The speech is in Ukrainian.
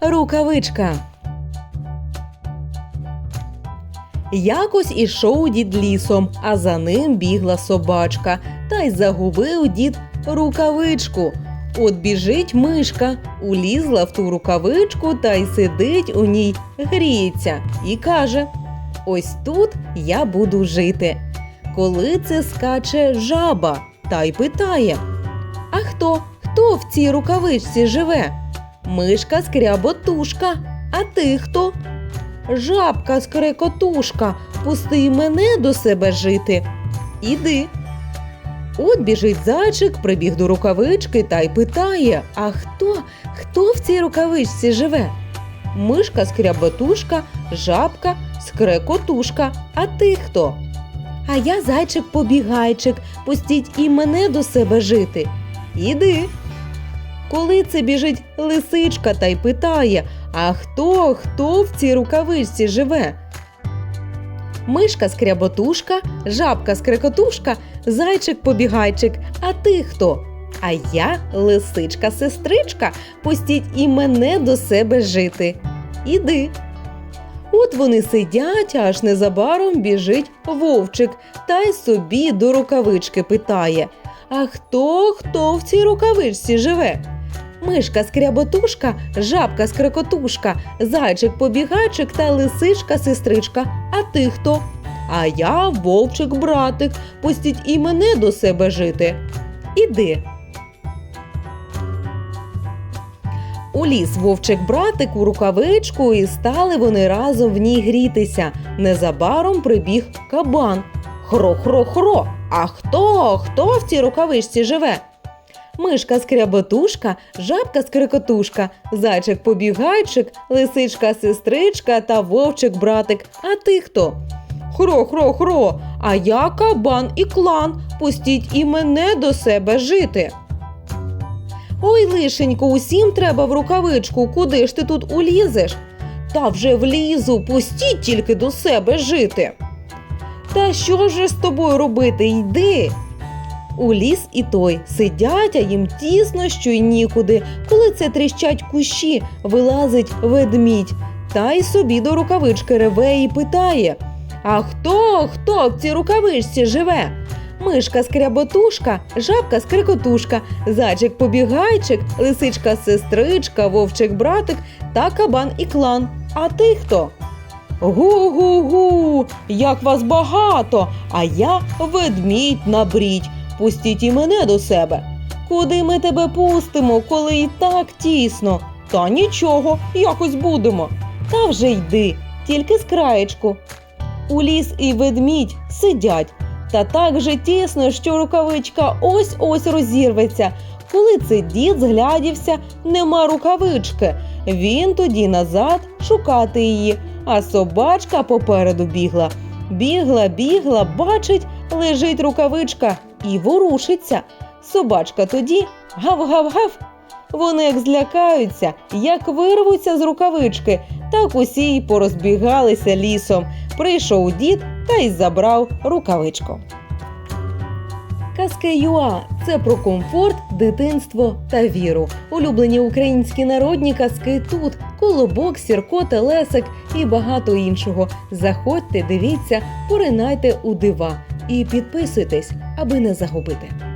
Рукавичка. Якось ішов дід лісом, а за ним бігла собачка, та й загубив дід рукавичку. От біжить мишка, улізла в ту рукавичку та й сидить у ній, гріється і каже: Ось тут я буду жити. Коли це скаче жаба, та й питає: А хто? Хто в цій рукавичці живе? Мишка скряботушка. А ти хто? Жабка скрекотушка, пусти мене до себе жити. Іди. От біжить зайчик, прибіг до рукавички та й питає: А хто? Хто в цій рукавичці живе? Мишка скряботушка, жабка, скрекотушка. А ти хто? А я зайчик побігайчик, пустіть і мене до себе жити. Іди. Коли це біжить лисичка та й питає, а хто, хто в цій рукавичці живе? Мишка скряботушка, жабка скрекотушка, зайчик побігайчик. А ти хто? А я лисичка сестричка, пустіть і мене до себе жити. Іди. От вони сидять, аж незабаром біжить вовчик та й собі до рукавички питає: А хто, хто в цій рукавичці живе? Мишка скряботушка, жабка скрекотушка, зайчик побігайчик та лисичка сестричка. А ти хто? А я вовчик братик. Пустіть і мене до себе жити. Іди. Уліз вовчик братик у рукавичку, і стали вони разом в ній грітися. Незабаром прибіг кабан. Хро-хро-хро. А хто? Хто в цій рукавичці живе? Мишка скряботушка, жабка скрикотушка, зайчик побігайчик, лисичка сестричка та вовчик братик. А ти хто? Хро-хро-хро, а я кабан і клан. Пустіть і мене до себе жити. Ой, лишенько, усім треба в рукавичку, куди ж ти тут улізеш? Та вже влізу, пустіть тільки до себе жити. Та що ж з тобою робити? Йди. У ліс і той сидять, а їм тісно, що й нікуди. Коли це тріщать кущі, вилазить ведмідь, та й собі до рукавички реве і питає: А хто, хто в цій рукавичці живе? Мишка скряботушка, жабка скрикотушка, зайчик побігайчик, лисичка сестричка, вовчик братик та кабан і клан. А ти хто? Гу-гу-гу, як вас багато, а я ведмідь набрідь. Пустіть і мене до себе. Куди ми тебе пустимо, коли і так тісно? Та нічого, якось будемо. Та вже йди, тільки з краєчку. У ліс і ведмідь сидять, та так же тісно, що рукавичка ось ось розірветься. Коли це дід зглядівся, нема рукавички. Він тоді назад шукати її, а собачка попереду бігла. Бігла, бігла, бачить, лежить рукавичка і ворушиться. Собачка тоді гав-гав-гав. Вони як злякаються, як вирвуться з рукавички, так усі й порозбігалися лісом. Прийшов дід та й забрав рукавичку. Казки Юа це про комфорт, дитинство та віру. Улюблені українські народні казки тут: колобок, сірко, телесик і багато іншого. Заходьте, дивіться, поринайте у дива і підписуйтесь, аби не загубити.